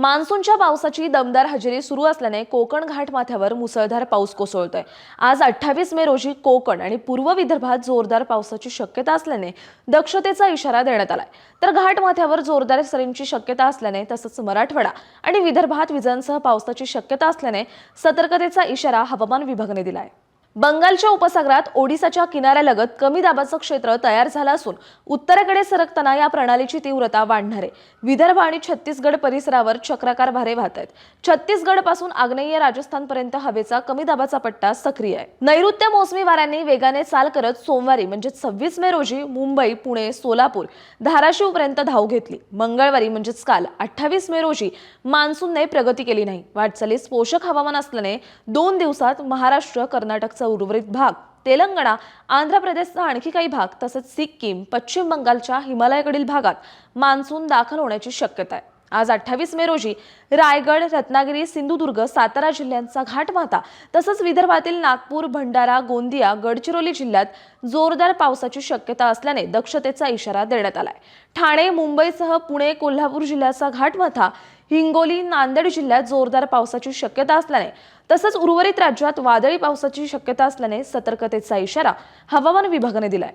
मान्सूनच्या पावसाची दमदार हजेरी सुरू असल्याने कोकण घाटमाथ्यावर मुसळधार पाऊस कोसळतोय. आज अठ्ठावीस मे रोजी कोकण आणि पूर्व विदर्भात जोरदार पावसाची शक्यता असल्याने दक्षतेचा इशारा देण्यात आलाय. तर घाटमाथ्यावर जोरदार सरींची शक्यता असल्याने तसंच मराठवाडा आणि विदर्भात विजांसह पावसाची शक्यता असल्याने सतर्कतेचा इशारा हवामान विभागाने दिलाय. बंगालच्या उपसागरात ओडिसाच्या किनाऱ्यालगत कमी दाबाचं क्षेत्र तयार झालं असून उत्तरेकडे सरकताना या प्रणालीची तीव्रता वाढणार आहे. विदर्भ आणि छत्तीसगड परिसरावर चक्राकार भारे वाहत आहेत. छत्तीसगडपासून आग्नेय राजस्थानपर्यंत हवेचा कमी दाबाचा पट्टा सक्रिय आहे. नैऋत्य मोसमी वाऱ्यांनी वेगाने चाल करत सोमवारी म्हणजे सव्वीस मे रोजी मुंबई पुणे सोलापूर धाराशिवपर्यंत धाव घेतली. मंगळवारी म्हणजेच काल अठ्ठावीस मे रोजी मान्सूनने प्रगती केली नाही. वाटचालीस पोषक हवामान असल्याने दोन दिवसात महाराष्ट्र कर्नाटकचा उर्वरित भाग. तेलंगणा आंध्र प्रदेशचा आणखी काही भाग तसंच सिक्कीम पश्चिम बंगालच्या हिमालयाकडील भागात मान्सून दाखल होण्याची शक्यता आहे. आज अठ्ठावीस मे रोजी रायगड रत्नागिरी सिंधुदुर्ग सातारा जिल्ह्यांचा घाट घाटमाथा तसंच विदर्भातील नागपूर भंडारा गोंदिया गडचिरोली जिल्ह्यात जोरदार पावसाची शक्यता असल्याने दक्षतेचा इशारा देण्यात आलाय. ठाणे मुंबईसह पुणे कोल्हापूर जिल्ह्याचा घाटमाथा हिंगोली नांदेड जिल्ह्यात जोरदार पावसाची शक्यता असल्याने तसंच उर्वरित राज्यात वादळी पावसाची शक्यता असल्याने सतर्कतेचा इशारा हवामान विभागाने दिलाय.